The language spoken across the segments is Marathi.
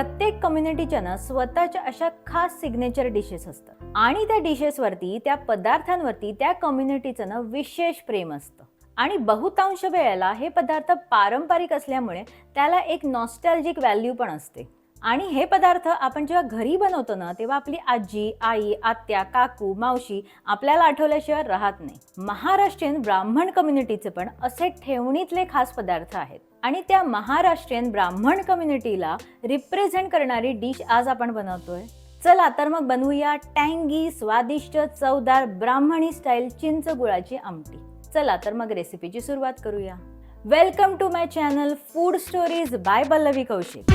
प्रत्येक कम्युनिटीच्या ना स्वतःच्या अशा खास सिग्नेचर डिशेस असतात. आणि त्या डिशेसवरती त्या पदार्थांवरती त्या कम्युनिटीचं ना विशेष प्रेम असतं. आणि बहुतांश वेळेला हे पदार्थ पारंपरिक असल्यामुळे त्याला एक नॉस्टॅल्जिक व्हॅल्यू पण असते. आणि हे पदार्थ आपण जेव्हा घरी बनवतो ना तेव्हा आपली आजी आई आत्या काकू मावशी आपल्याला आठवल्याशिवाय राहत नाही. महाराष्ट्रीयन ब्राह्मण कम्युनिटीचे पण असे ठेवणीतले खास पदार्थ आहेत. आणि त्या महाराष्ट्रीयन ब्राह्मण कम्युनिटीला रिप्रेझेंट करणारी डिश आज आपण बनवतोय. चला तर मग बनवूया टँगी स्वादिष्ट चवदार ब्राह्मणी स्टाईल चिंच गुळाची आमटी. चला तर मग रेसिपीची सुरुवात करूया. Welcome to my channel food stories by Pallavi Kaushik.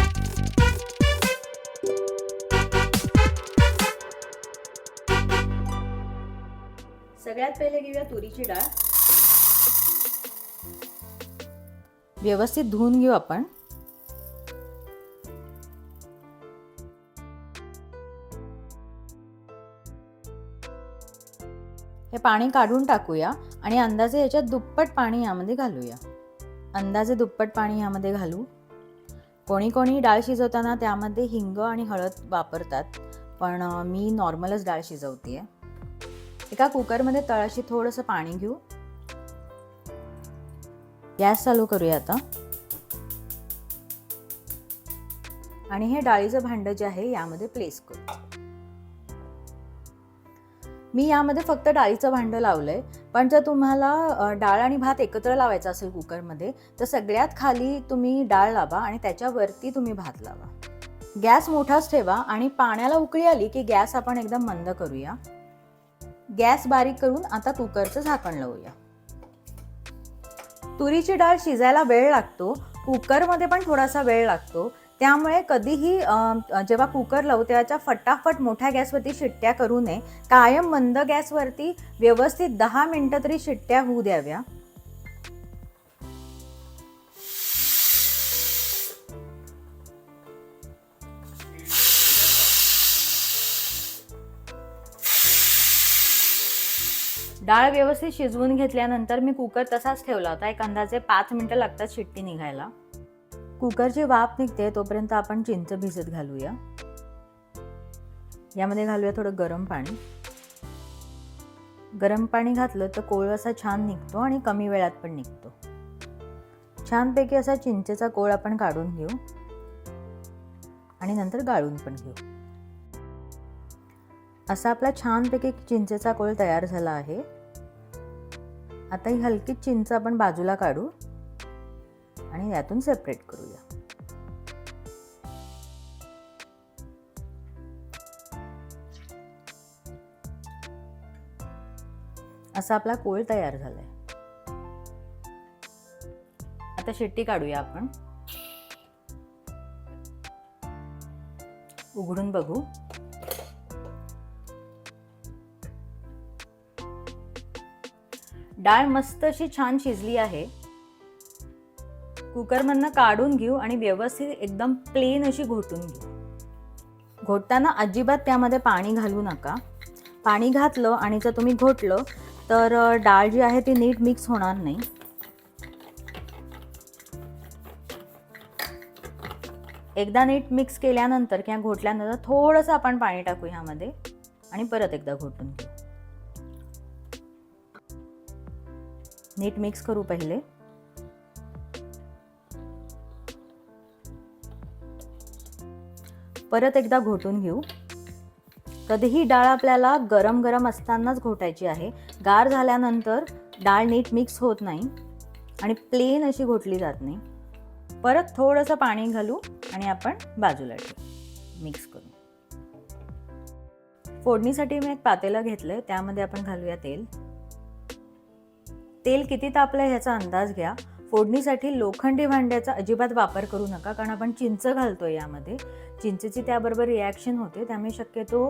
सगळ्यात पहिले घेऊया तुरीची डाळ. व्यवस्थित धुवून घेऊ आपण. हे पाणी काढून टाकूया आणि अंदाजे याच्यात दुप्पट पाणी यामध्ये घालूया. अंदाजे दुप्पट पाणी यामध्ये घालू. कोणी कोणी डाळ शिजवताना त्यामध्ये हिंग आणि हळद वापरतात पण मी नॉर्मलच डाळ शिजवते एका कुकरमध्ये तळाशी थोडंसं पाणी घेऊ. गॅस चालू करूया आता. आणि हे डाळीचं भांडं जे आहे यामध्ये प्लेस करू. मी यामध्ये फक्त डाळीचं भांडं लावलंय. पण जर तुम्हाला डाळ आणि भात एकत्र लावायचा असेल कुकरमध्ये तर सगळ्यात खाली तुम्ही डाळ लावा आणि त्याच्यावरती तुम्ही भात लावा. गॅस मोठाच ठेवा आणि पाण्याला उकळी आली की गॅस आपण एकदम मंद करूया. गॅस बारीक करून आता कुकरचं झाकण लावूया. तुरीची डाळ शिजायला वेळ लागतो कुकरमध्ये पण थोडासा वेळ लागतो. त्यामुळे कधीही जेव्हा कुकर लावू तेव्हाच्या फटाफट मोठ्या गॅसवरती शिट्ट्या करू नये. कायम मंद गॅसवरती व्यवस्थित दहा मिनटं तरी शिट्ट्या होऊ द्याव्या. डाळ व्यवस्थित शिजवून घेतल्यानंतर मी कुकर तसाच ठेवला होता. एक अंदाजे पाच मिनटं लागतात शिट्टी निघायला. कुकरची वाफ निघते तोपर्यंत आपण चिंच भिजत घालूया. यामध्ये घालूया थोडं गरम पाणी. गरम पाणी घातलं तर कोळ असा छान निघतो आणि कमी वेळात पण निघतो. छानपैकी असा चिंचेचा कोळ आपण काढून घेऊ. आणि नंतर गाळून पण घेऊ. असा आपला छानपैकी चिंचेचा कोळ तयार झाला आहे. आता ही हलकी चिंच आपण बाजूला काढू आणि यातून सेपरेट करूया. असा आपला कोळ तयार झालाय. आता शिट्टी काढूया आपण. उघडून बघू. डाळ मस्त अशी छान शिजली आहे. कुकरमधनं काढून घेऊ आणि व्यवस्थित एकदम प्लेन अशी घोटून घेऊ. घोटताना अजिबात त्यामध्ये पाणी घालू नका. पाणी घातलं आणि जर तुम्ही घोटलं तर डाळ जी आहे ती नीट मिक्स होणार नाही. एकदा नीट मिक्स केल्यानंतर किंवा घोटल्यानंतर थोडंसं आपण पाणी टाकू ह्यामध्ये आणि परत एकदा घोटून घेऊ. नीट मिक्स करू पहिले. परत एकदा घोटून घेऊ. कधीही डाळ आपल्याला गरम गरम असतानाच घोटायची आहे. गार झाल्यानंतर डाळ नीट मिक्स होत नाही आणि प्लेन अशी घोटली जात नाही. परत थोडंसं पाणी घालू आणि आपण बाजूला ठेवू. मिक्स करू. फोडणीसाठी मी एक पातेलं आहे त्यामध्ये आपण घालूया तेल. तेल किती तापलं आहे ह्याचा अंदाज घ्या. फोडणीसाठी लोखंडी भांड्याचा अजिबात वापर करू नका कारण आपण चिंच घालतो यामध्ये. चिंचेची त्याबरोबर रिॲक्शन होते त्यामुळे शक्यतो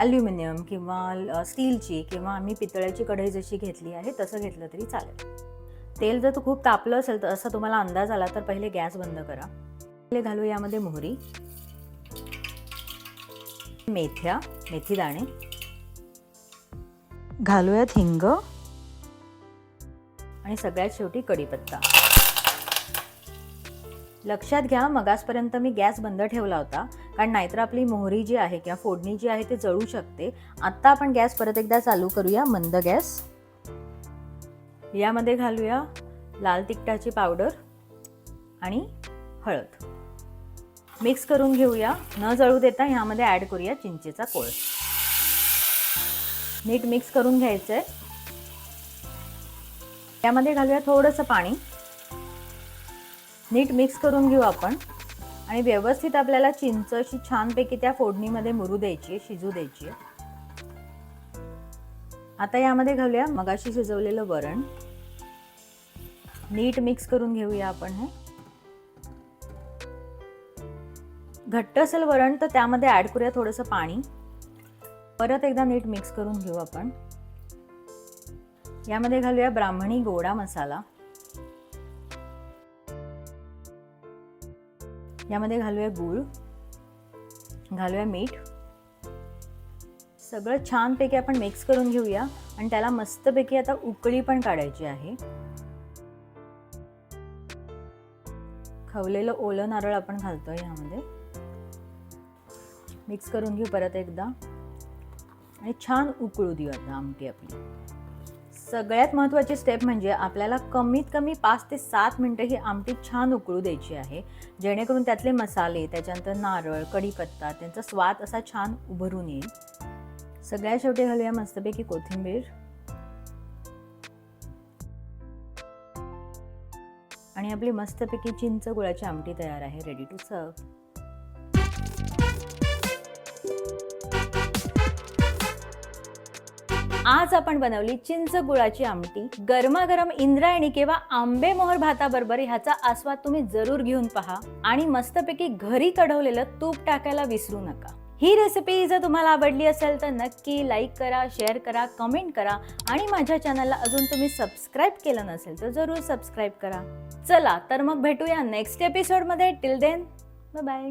ॲल्युमिनियम किंवा स्टीलची किंवा आम्ही पितळ्याची कढई जशी घेतली आहे तसं घेतलं तरी चालेल. तेल जर खूप तापलं असेल तर असा तुम्हाला अंदाज आला तर पहिले गॅस बंद करा. पहिले घालू यामध्ये मोहरी. मेथ्या मेथी दाणे घालूयात हिंग. आणि सगळ्यात शेवटी कढीपत्ता. लक्षात घ्या मगासपर्यंत मी गॅस बंद ठेवला होता कारण नाहीतर आपली मोहरी जी आहे किंवा फोडणी जी आहे ते जळू शकते. आत्ता आपण गॅस परत एकदा चालू करूया मंद गॅस. यामध्ये घालूया लाल तिखटाची पावडर आणि हळद. मिक्स करून घेऊया न जळू देता ह्यामध्ये ॲड करूया चिंचेचा कोळ. नीट मिक्स करून घ्यायचं आहे यामध्ये घालूया थोडंसं पाणी. नीट मिक्स करून घेऊ आपण. आणि व्यवस्थित आपल्याला चिंच अशी छानपैकी त्या फोडणीमध्ये मुरू द्यायची शिजू द्यायची. आहे आता यामध्ये घालूया मगाशी शिजवलेलं वरण. नीट मिक्स करून घेऊया आपण हे. घट्ट असेल वरण तर त्यामध्ये ॲड करूया थोडंसं पाणी. परत एकदा नीट मिक्स करून घेऊ आपण. यामध्ये घालूया ब्राह्मणी गोडा मसाला. यामध्ये घालूया गूळ घालूया मीठ. सगळं छानपैकी आपण मिक्स करून घेऊया आणि त्याला मस्तपैकी आता उकळी पण काढायची आहे. खवलेलं ओलं नारळ आपण घालतोय यामध्ये. मिक्स करून घेऊ परत एकदा. आणि छान उकळू देऊ आता आमटी आपली. सगळ्यात महत्त्वाची स्टेप म्हणजे आपल्याला कमीत कमी पाच ते सात मिनटं ही आमटी छान उकळू द्यायची आहे. जेणेकरून त्यातले मसाले त्याच्यानंतर नारळ कढीपत्ता त्यांचा स्वाद असा छान उभरून येईल. सगळ्या शेवटी घालूया मस्तपैकी कोथिंबीर. आणि आपली मस्तपैकी चिंच गुळाची आमटी तयार आहे रेडी टू सर्व आज आपण बनवली चिंच गुळाची आमटी. गरमागरम इंद्रायणी किंवा आंबे मोहर भाताबरोबर ह्याचा आस्वाद तुम्ही जरूर घेऊन पहा आणि मस्तपैकी घरी कढवलेलं तूप टाकायला विसरू नका. ही रेसिपी जर तुम्हाला आवडली असेल तर नक्की लाईक करा शेअर करा कमेंट करा आणि माझ्या चॅनलला अजून तुम्ही सबस्क्राईब केलं नसेल तर जरूर सबस्क्राईब करा. चला तर मग भेटूया नेक्स्ट एपिसोडमध्ये टिल देन बाय